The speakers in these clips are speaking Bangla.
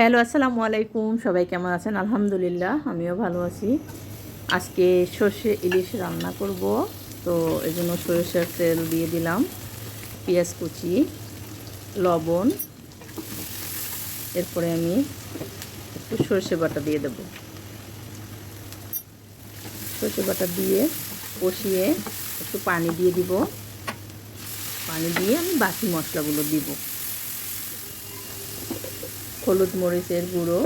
হ্যালো, আসসালামু আলাইকুম। সবাই কেমন আছেন? আলহামদুলিল্লাহ, আমিও ভালো আছি। আজকে সর্ষে ইলিশ রান্না করব। তো এই জন্য সরষের তেল দিয়ে দিলাম, পেঁয়াজ কুচি, লবণ। এরপরে আমি একটু সর্ষে বাটা দিয়ে দেব। সর্ষে বাটা দিয়ে কষিয়ে একটু পানি দিয়ে দিব। পানি দিয়ে আমি বাকি মশলাগুলো দিব। হলুদ মরিচের গুঁড়ো।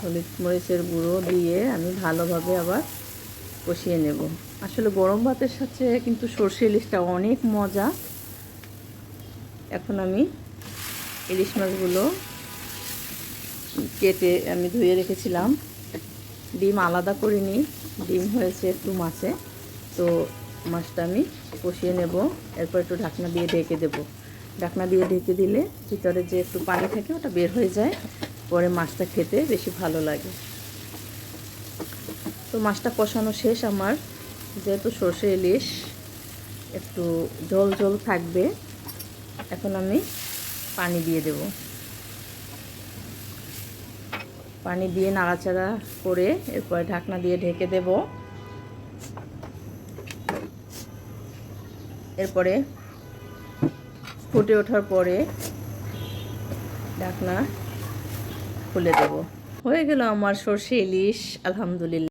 হলুদ মরিচের গুঁড়ো দিয়ে আমি ভালোভাবে আবার কষিয়ে নেব। আসলে গরম ভাতের সাথে কিন্তু সর্ষে ইলিশটা অনেক মজা। এখন আমি ইলিশ মাছগুলো কেটে আমি ধুয়ে রেখেছিলাম। ডিম আলাদা করিনি, ডিম হয়েছে একটু মাছে। তো মাছটা আমি কষিয়ে নেব, এরপর একটু ঢাকনা দিয়ে ঢেকে দেবো। ঢাকনা দিয়ে ঢেকে দিলে ভিতরে যে একটু পানি থাকে ওটা বের হয়ে যায়। পরে মাছটা খেতে বেশি ভালো লাগে। তো মাছটা কষানো শেষ আমার। যেহেতু সর্ষে ইলিশ, একটু জল জল থাকবে। এখন আমি পানি দিয়ে দেব। পানি দিয়ে নাড়াচাড়া করে এরপরে ঢাকনা দিয়ে ঢেকে দেব। এরপরে ফুটে ওঠার পরে ঢাকনা খুলে দেব। হয়ে গেল আমার সর্ষে ইলিশ আলহামদুলিল্লাহ।